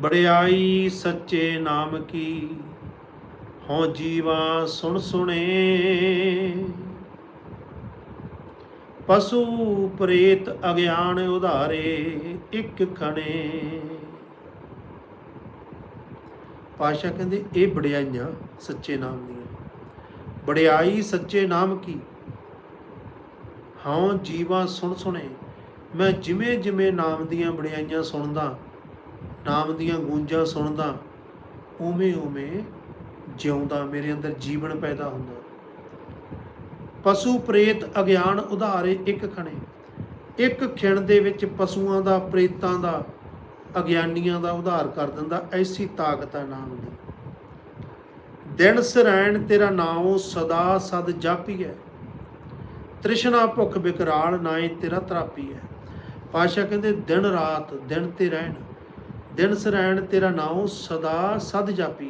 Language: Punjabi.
ਬੜਿਆਈ ਸੱਚੇ ਨਾਮ ਕੀ, ਹਉ ਜੀਵਾ ਸੁਣ ਸੁਣੇ। ਪਸ਼ੂ ਪ੍ਰੇਤ ਅਗਿਆਨ ਉਧਾਰੇ ਇੱਕ ਖਣੇ। ਪਾਸ਼ਾ ਕਹਿੰਦੇ ਇਹ ਬੜਿਆਈਆਂ ਸੱਚੇ ਨਾਮ ਦੀਆਂ। ਬੜਾਈ ਸੱਚੇ ਨਾਮ ਕੀ, ਹਉ ਜੀਵਾ ਸੁਣ ਸੁਣੇ। ਮੈਂ ਜਿਵੇਂ ਜਿਵੇਂ ਨਾਮ ਦੀਆਂ ਬੜਿਆਈਆਂ ਸੁਣਦਾ ਨਾਮ ਦੀਆਂ ਗੂੰਜਾਂ ਸੁਣਦਾ, ਉਵੇਂ ਉਵੇਂ ਜਿਉਂਦਾ ਮੇਰੇ ਅੰਦਰ ਜੀਵਨ ਪੈਦਾ ਹੁੰਦਾ। ਪਸ਼ੂ ਪ੍ਰੇਤ ਅਗਿਆਨ ਉਧਾਰੇ ਇੱਕ ਖਣੇ, ਇੱਕ ਖਿਣ ਦੇ ਵਿੱਚ ਪਸ਼ੂਆਂ ਦਾ, ਪ੍ਰੇਤਾਂ ਦਾ, ਅਗਿਆਨੀਆਂ ਦਾ ਉਧਾਰ ਕਰ ਦਿੰਦਾ ਐਸੀ ਤਾਕਤ ਹੈ ਨਾਮ ਦੀ। ਦਿਨ ਸਰੈਣ ਤੇਰਾ ਨਾਮ ਸਦਾ ਸਦ ਜਾਪੀ ਹੈ ਤ੍ਰਿਸ਼ਨਾ ਭੁੱਖ ਬਿਕਰਾਲ ਨਾਏ ਤੇਰਾ ਤਰਾਪੀ ਹੈ ਪਾਸ਼ਾ ਕਹਿੰਦੇ, ਦਿਨ ਰਾਤ ਦਿਨ ਤੇ ਰਹਿਣ। ਦਿਨ ਸਰੈਣ ਤੇਰਾ ਨਾਮ ਸਦਾ ਸਦ ਜਾਪੀ ਹੈ